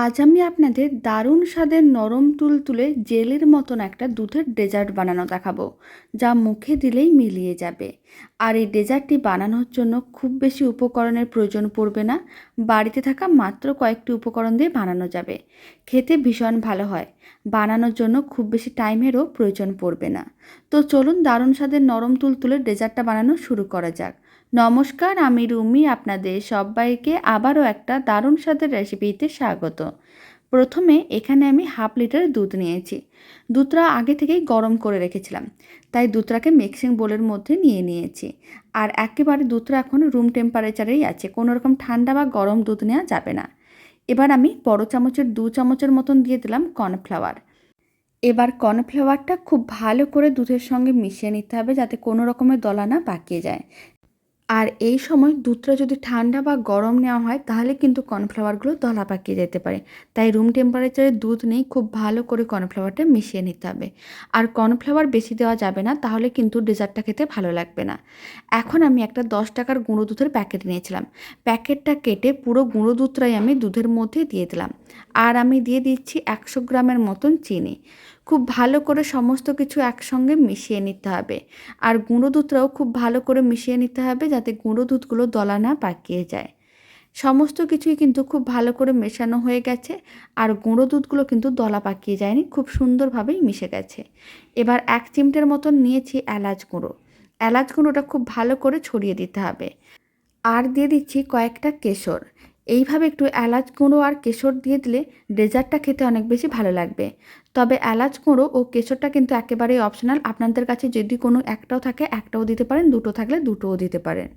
আজ আমি আপনাদের দারুণ স্বাদের নরম তুলতুলে জেলের মতন একটা দুধের ডেজার্ট বানানো দেখাবো, যা মুখে দিলেই মিলিয়ে যাবে। আর এই ডেজার্টটি বানানোর জন্য খুব বেশি উপকরণের প্রয়োজন পড়বে না, বাড়িতে থাকা মাত্র কয়েকটি উপকরণ দিয়ে বানানো যাবে। খেতে ভীষণ ভালো হয়, বানানোর জন্য খুব বেশি টাইমেরও প্রয়োজন পড়বে না। তো চলুন দারুণ স্বাদের নরম তুলতুলে ডেজার্টটা বানানো শুরু করা যাক। নমস্কার, আমি রুমি, আপনাদের সবাইকে আবারও একটা দারুণ স্বাদের রেসিপিতে স্বাগত। প্রথমে এখানে আমি হাফ লিটার দুধ নিয়েছি। দুধটা আগে থেকেই গরম করে রেখেছিলাম, তাই দুধটাকে মিক্সিং বোলের মধ্যে নিয়ে নিয়েছি। আর একেবারে দুধটা এখন রুম টেম্পারেচারেই আছে, কোনো রকম ঠান্ডা বা গরম দুধ নেওয়া যাবে না। এবার আমি বড় চামচের, দু চামচের মতন দিয়ে দিলাম কর্নফ্লাওয়ার। এবার কর্নফ্লাওয়ারটা খুব ভালো করে দুধের সঙ্গে মিশিয়ে নিতে হবে, যাতে কোনো রকমের দলা না পাকিয়ে যায়। আর এই সময় দুধটা যদি ঠান্ডা বা গরম নেওয়া হয়, তাহলে কিন্তু কর্নফ্লাওয়ারগুলো দলা পাকিয়ে যেতে পারে। তাই রুম টেম্পারেচারে দুধ নেই, খুব ভালো করে কর্নফ্লাওয়ারটা মিশিয়ে নিতে হবে। আর কর্নফ্লাওয়ার বেশি দেওয়া যাবে না, তাহলে কিন্তু ডেজার্টটা খেতে ভালো লাগবে না। এখন আমি একটা দশ টাকার গুঁড়ো দুধের প্যাকেট নিয়েছিলাম। প্যাকেটটা কেটে পুরো গুঁড়ো দুধটাই আমি দুধের মধ্যে দিয়ে দিলাম। আর আমি দিয়ে দিচ্ছি একশো গ্রামের মতন চিনি। খুব ভালো করে সমস্ত কিছু একসঙ্গে মিশিয়ে নিতে হবে। আর গুঁড়ো দুধটাও খুব ভালো করে মিশিয়ে নিতে হবে যাতে গুঁড়ো দুধগুলো দলা না পাকিয়ে যায়। সমস্ত কিছুই কিন্তু খুব ভালো করে মেশানো হয়ে গেছে আর গুঁড়ো দুধগুলো কিন্তু দলা পাকিয়ে যায়নি, খুব সুন্দরভাবেই মিশে গেছে। এবার এক চিমটের মতন নিয়েছি এলাচ গুঁড়ো। এলাচ গুঁড়োটা খুব ভালো করে ছড়িয়ে দিতে হবে। আর দিয়ে দিচ্ছি কয়েকটা কেশর। এইভাবে একটু এলাচ গুঁড়ো আর কেশর দিয়ে দিলে ডেজার্টটা খেতে অনেক বেশি ভালো লাগবে। তবে এলাচ গুঁড়ো ও কেশরটা কিন্তু একেবারেই অপশনাল আপনাদের কাছে যদি কোনো একটাও থাকে, একটাও দিতে পারেন, দুটো থাকলে দুটোও দিতে পারেন।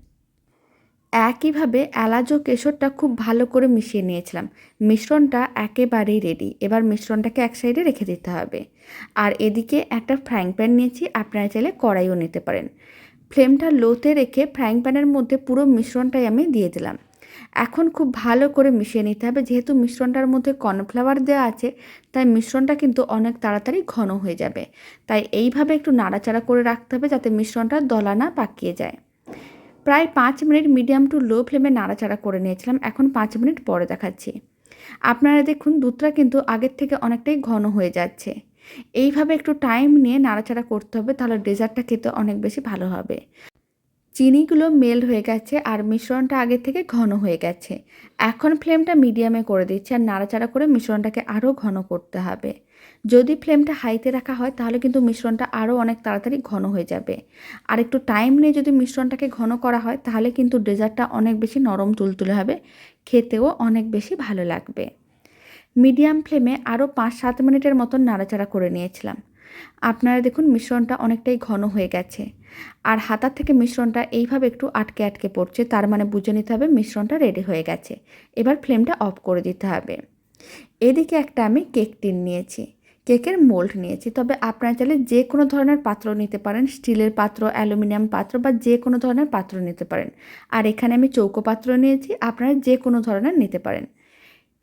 একইভাবে এলাচ ও কেশরটা খুব ভালো করে মিশিয়ে নিয়েছিলাম। মিশ্রণটা একেবারেই রেডি এবার মিশ্রণটাকে এক সাইডে রেখে দিতে হবে। আর এদিকে একটা ফ্রাইং প্যান নিয়েছি, আপনারা চাইলে কড়াইও নিতে পারেন। ফ্লেমটা লোতে রেখে ফ্রাইং প্যানের মধ্যে পুরো মিশ্রণটাই আমি দিয়ে দিলাম। এখন খুব ভালো করে মিশিয়ে নিতে হবে। যেহেতু মিশ্রণটার মধ্যে কর্নফ্লাওয়ার দেওয়া আছে, তাই মিশ্রণটা কিন্তু অনেক তাড়াতাড়ি ঘন হয়ে যাবে। তাই এইভাবে একটু নাড়াচাড়া করে রাখতে হবে যাতে মিশ্রণটা দলা না পাকিয়ে যায়। প্রায় পাঁচ মিনিট মিডিয়াম টু লো ফ্লেমে নাড়াচাড়া করে নিয়েছিলাম। এখন পাঁচ মিনিট পরে দেখাচ্ছি। আপনারা দেখুন, দুধটা কিন্তু আগের থেকে অনেকটাই ঘন হয়ে যাচ্ছে। এইভাবে একটু টাইম নিয়ে নাড়াচাড়া করতে হবে, তাহলে ডেজার্টটা খেতে অনেক বেশি ভালো হবে। চিনিগুলো মেল্ট হয়ে গেছে আর মিশ্রণটা আগের থেকে ঘন হয়ে গেছে। এখন ফ্লেমটা মিডিয়ামে করে দিচ্ছি আর নাড়াচাড়া করে মিশ্রণটাকে আরও ঘন করতে হবে। যদি ফ্লেমটা হাইতে রাখা হয়, তাহলে কিন্তু মিশ্রণটা আরও অনেক তাড়াতাড়ি ঘন হয়ে যাবে। আর একটু টাইম নিয়ে যদি মিশ্রণটাকে ঘন করা হয়, তাহলে কিন্তু ডেজার্টটা অনেক বেশি নরম তুলতুলে হবে। খেতেও অনেক বেশি ভালো লাগবে। মিডিয়াম ফ্লেমে আরও পাঁচ সাত মিনিটের মতন নাড়াচাড়া করে নিয়েছিলাম। আপনারা দেখুন মিশ্রণটা অনেকটাই ঘন হয়ে গেছে। আর হাতার থেকে মিশ্রণটা এইভাবে একটু আটকে আটকে পড়ছে, তার মানে বুঝে নিতে হবে মিশ্রণটা রেডি হয়ে গেছে। এবার ফ্লেমটা অফ করে দিতে হবে। এদিকে একটা আমি কেক টিন নিয়েছি। কেকের মোল্ড নিয়েছি। তবে আপনারা চাইলে যে কোনো ধরনের পাত্র নিতে পারেন, স্টিলের পাত্র, অ্যালুমিনিয়াম পাত্র বা যে কোনো ধরনের পাত্র নিতে পারেন। আর এখানে আমি চৌকো পাত্র নিয়েছি, আপনারা যে কোনো ধরনের নিতে পারেন।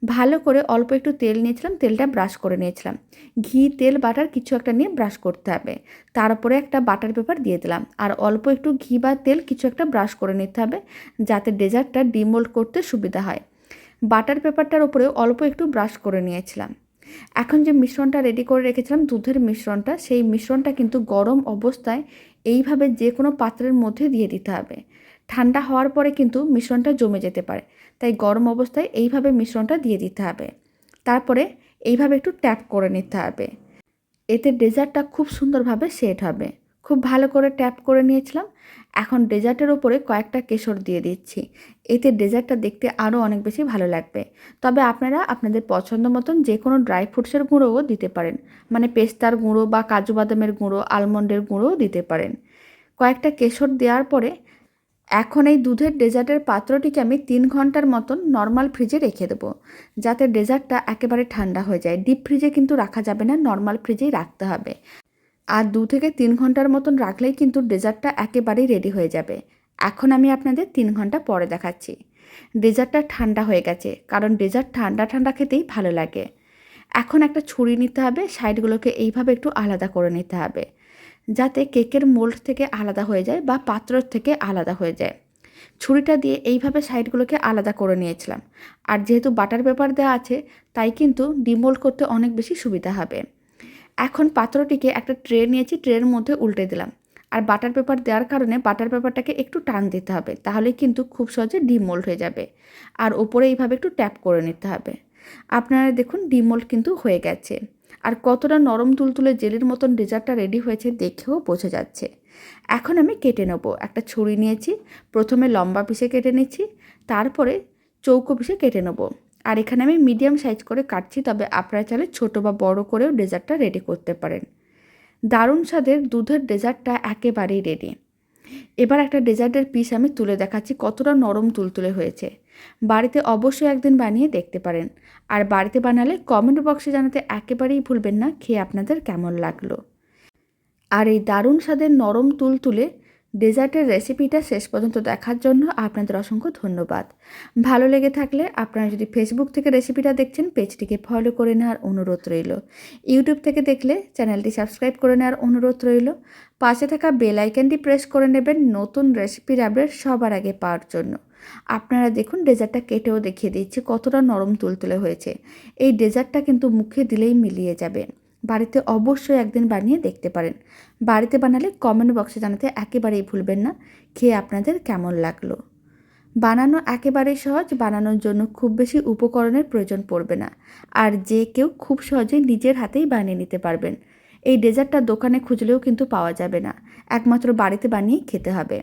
ভালো করে অল্প একটু তেল নিয়েছিলাম, তেলটা ব্রাশ করে নিয়েছিলাম। ঘি, তেল, বাটার কিছু একটা নিয়ে ব্রাশ করতে হবে। তারপরে একটা বাটার পেপার দিয়ে দিলাম। আর অল্প একটু ঘি বা তেল কিছু একটা ব্রাশ করে নিতে হবে, যাতে ডেজার্টটা ডিমোল্ড করতে সুবিধা হয়। বাটার পেপারটার উপরে অল্প একটু ব্রাশ করে নিয়েছিলাম। এখন যে মিশ্রণটা রেডি করে রেখেছিলাম, দুধের মিশ্রণটা, সেই মিশ্রণটা কিন্তু গরম অবস্থায় এইভাবে যে কোনো পাত্রের মধ্যে দিয়ে দিতে হবে। ঠান্ডা হওয়ার পরে কিন্তু মিশ্রণটা জমে যেতে পারে। তাই গরম অবস্থায় এইভাবে মিশ্রণটা দিয়ে দিতে হবে। তারপরে এইভাবে একটু ট্যাপ করে নিতে হবে। এতে ডেজার্টটা খুব সুন্দরভাবে সেট হবে। খুব ভালো করে ট্যাপ করে নিয়েছিলাম। এখন ডেজার্টের ওপরে কয়েকটা কেশর দিয়ে দিচ্ছি। এতে ডেজার্টটা দেখতে আরও অনেক বেশি ভালো লাগবে। তবে আপনারা আপনাদের পছন্দ মতন যে কোনো ড্রাই ফ্রুটসের গুঁড়োও দিতে পারেন। মানে পেস্তার গুঁড়ো বা কাজু বাদামের গুঁড়ো, আলমন্ডের গুঁড়োও দিতে পারেন। কয়েকটা কেশর দেওয়ার পরে এখন এই দুধের ডেজার্টের পাত্রটিকে আমি তিন ঘণ্টার মতন নর্মাল ফ্রিজে রেখে দেবো, যাতে ডেজার্টটা একেবারে ঠান্ডা হয়ে যায়। ডিপ ফ্রিজে কিন্তু রাখা যাবে না, নর্মাল ফ্রিজেই রাখতে হবে। আর দু থেকে তিন ঘণ্টার মতন রাখলেই কিন্তু ডেজার্টটা একেবারেই রেডি হয়ে যাবে। এখন আমি আপনাদের তিন ঘণ্টা পরে দেখাচ্ছি। ডেজার্টটা ঠান্ডা হয়ে গেছে, কারণ ডেজার্ট ঠান্ডা ঠান্ডা খেতেই ভালো লাগে। এখন একটা ছুরি নিতে হবে, সাইডগুলোকে এইভাবে একটু আলাদা করে নিতে হবে। যাতে কেকের মোল্ড থেকে আলাদা হয়ে যায় বা পাত্রর থেকে আলাদা হয়ে যায়। ছুরিটা দিয়ে এইভাবে সাইডগুলোকে আলাদা করে নিয়েছিলাম। আর যেহেতু বাটার পেপার দেওয়া আছে, তাই কিন্তু ডিমোল্ড করতে অনেক বেশি সুবিধা হবে। এখন পাত্রটিকে একটা ট্রে নিয়েছি, ট্রের মধ্যে উল্টে দিলাম। আর বাটার পেপার দেওয়ার কারণে বাটার পেপারটাকে একটু টান দিতে হবে তাহলে কিন্তু খুব সহজে ডিমোল্ড হয়ে যাবে। আর ওপরে এইভাবে একটু ট্যাপ করে নিতে হবে। আপনারা দেখুন, ডিমোল্ড কিন্তু হয়ে গেছে। আর কতটা নরম তুলতুলে জেলের মতন ডেজার্টটা রেডি হয়েছে দেখেও বোঝা যাচ্ছে। এখন আমি কেটে নেব। একটা ছুরি নিয়েছি, প্রথমে লম্বা পিসে কেটে নিচ্ছি, তারপরে চৌকো পিসে কেটে নেব। আর এখানে আমি মিডিয়াম সাইজ করে কাটছি, তবে আপনারা চাইলে ছোটো বা বড় করেও ডেজার্টটা রেডি করতে পারেন। দারুণ স্বাদের দুধের ডেজার্টটা একেবারেই রেডি। এবার একটা ডেজার্টের পিস আমি তুলে দেখাচ্ছি, কতটা নরম তুলতুলে হয়েছে। বাড়িতে অবশ্যই একদিন বানিয়ে দেখতে পারেন। আর বাড়িতে বানালে কমেন্ট বক্সে জানাতে একেবারেই ভুলবেন না খেয়ে আপনাদের কেমন লাগল। আর এই দারুণ স্বাদের নরম তুলতুলে ডেজার্টের রেসিপিটা শেষ পর্যন্ত দেখার জন্য আপনাদের অসংখ্য ধন্যবাদ। ভালো লেগে থাকলে আপনারা যদি ফেসবুক থেকে রেসিপিটা দেখছেন পেজটিকে ফলো করে নেওয়ার অনুরোধ রইল। ইউটিউব থেকে দেখলে চ্যানেলটি সাবস্ক্রাইব করে নেওয়ার অনুরোধ রইল। পাশে থাকা বেল আইকনটি প্রেস করে নেবেন নতুন রেসিপির আপডেট সবার আগে পাওয়ার জন্য। আপনারা দেখুন ডেজার্টটা কেটেও দেখিয়ে দিচ্ছি কতটা নরম তুলতুলে হয়েছে। এই ডেজার্টটা কিন্তু মুখে দিলেই মিলিয়ে যাবে। বাড়িতে অবশ্যই একদিন বানিয়ে দেখতে পারেন। বাড়িতে বানালে কমেন্ট বক্সে জানাতে একেবারেই ভুলবেন না। খেয়ে আপনাদের কেমন লাগল? বানানো একেবারেই সহজ, বানানোর জন্য খুব বেশি উপকরণের প্রয়োজন পড়বে না। আর যে কেউ খুব সহজেই নিজের হাতেই বানিয়ে নিতে পারবেন। এই ডেজার্টটা দোকানে খুঁজলেও কিন্তু পাওয়া যাবে না। একমাত্র বাড়িতে বানিয়ে খেতে হবে।